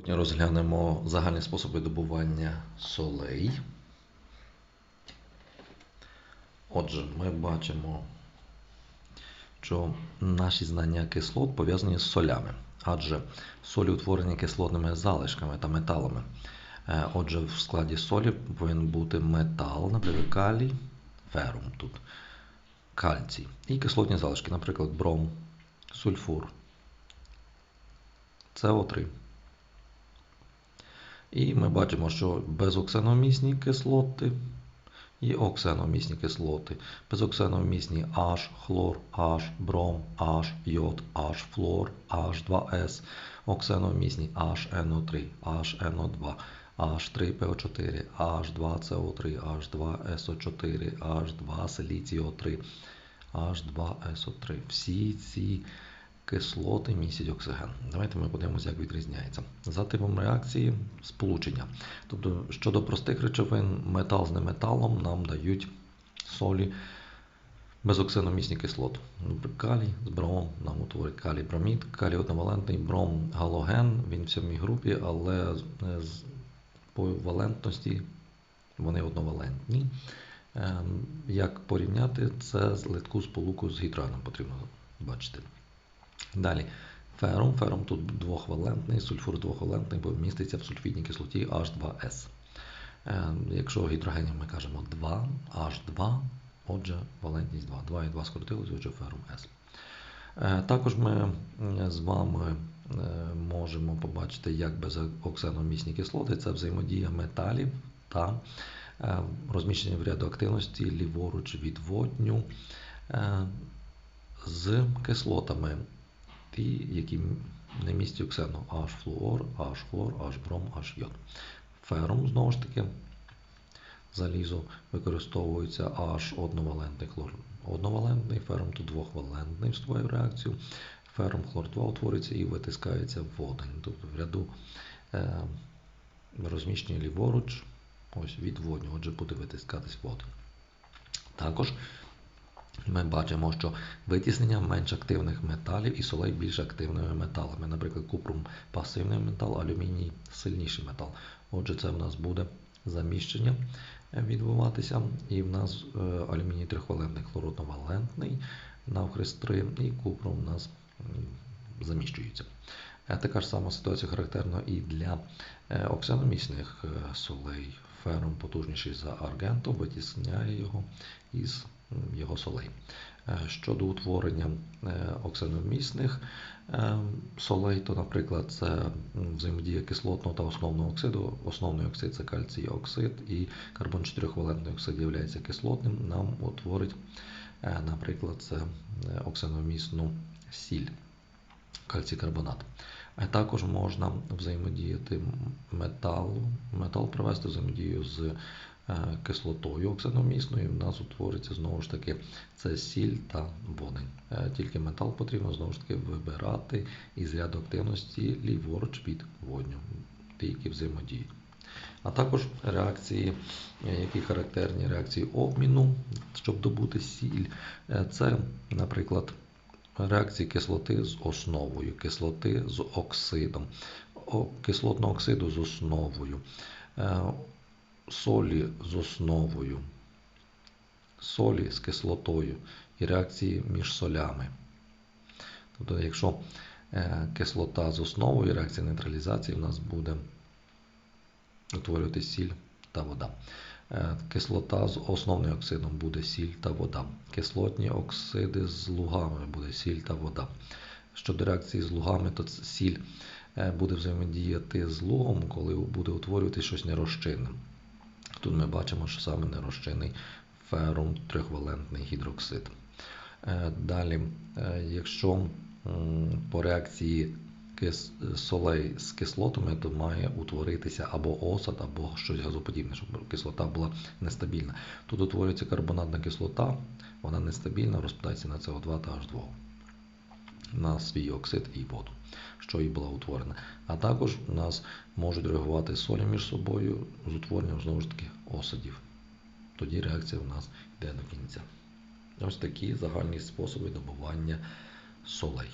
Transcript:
Сьогодні розглянемо загальні способи добування солей. Отже, ми бачимо, що наші знання кислот пов'язані з солями, адже солі утворені кислотними залишками та металами. Е, Отже, в складі солі повинен бути метал, наприклад, калій, ферум тут, кальцій. І кислотні залишки, наприклад, бром, сульфур, СО3. І ми бачимо, що безоксеномісні кислоти і оксеномісні кислоти. Безоксеномісні H, хлор, H, бром, H, йод, H, флор, H2S. Оксеномісні HNO3, HNO2, H3PO4, H2CO3, H2SO4, H2 силіціо3, H2SO3. Всі ці кислоти містять оксиген. Давайте ми подивимося, як відрізняється. За типом реакції сполучення. Тобто, щодо простих речовин, метал з неметалом нам дають солі безоксиномісні кислоти. Калій з бромом нам утворить калій бромід, калій одновалентний бром галоген, він в сьомій групі, але з по валентності вони одновалентні. Ем, Як порівняти це з литку сполуку з гідраном потрібно бачити. Далі. Ферум. Ферум тут двохвалентний, сульфур двохвалентний, бо міститься в сульфідній кислоті H2S. Е, Якщо гідрогенів ми кажемо 2, H2, отже, валентність 2. 2 і 2 скоротилось, отже, ферум S. Е, Також ми з вами е, можемо побачити, як безоксеномісні кислоти це взаємодія металів та розміщення в ряду активності ліворуч від водню з кислотами ті, які не містять оксену H-флуор, H-хлор, H-бром, H-йод. Ферум, знову ж таки, залізо використовується H одновалентний хлор. Одновалентний, ферум тут двохвалентний вступає в реакцію. Ферум хлор 2 утворюється і витискається водень. Тобто в ряду е, розміщення ліворуч, ось від водню, отже, буде витискатись водень. Також ми бачимо, що витіснення менш активних металів і солей більш активними металами. Наприклад, купрум пасивний метал, алюміній сильніший метал. Отже, це в нас буде заміщення відбуватися. І в нас е, алюміній трьохвалентний хлородновалентний, навхрест 3, і купрум у нас заміщується. Е, така ж сама ситуація характерна і для е, солей. Ферум потужніший за аргентом, витісняє його із його солей. Е, щодо утворення е, оксиномісних е, солей, то, наприклад, це взаємодія кислотного та основного оксиду. Основний оксид це кальцій оксид, і карбон 4-валентний оксид є кислотним, нам утворить, наприклад, це оксиномісну сіль, кальцій карбонат. А також можна взаємодіяти металу, метал провести взаємодію з кислотою оксаномісною, в нас утвориться знову ж таки це сіль та водень. Е, тільки метал потрібно знову ж таки вибирати із ряду активності ліворуч від водню, ті, які взаємодіють. А також реакції, е, які характерні реакції обміну, щоб добути сіль. Це, наприклад, реакції кислоти з основою, кислоти з оксидом, кислотного оксиду з основою солі з основою, солі з кислотою і реакції між солями. Тобто, якщо е, кислота з основою, реакція нейтралізації, у нас буде утворювати сіль та вода. Е, кислота з основним оксидом буде сіль та вода. Кислотні оксиди з лугами буде сіль та вода. Щодо реакції з лугами, то сіль е, буде взаємодіяти з лугом, коли буде утворювати щось нерозчинним. Тут ми бачимо, що саме нерозчинний ферум трьохвалентний гідроксид. Е, далі, е, якщо по реакції солей з кислотами, то має утворитися або осад, або щось газоподібне, щоб кислота була нестабільна. Тут утворюється карбонатна кислота, вона нестабільна, розпадається на СО2 та H2 на свій оксид і воду, що і була утворена. А також у нас можуть реагувати солі між собою з утворенням знову ж таки осадів. Тоді реакція у нас йде до кінця. Ось такі загальні способи добування солей.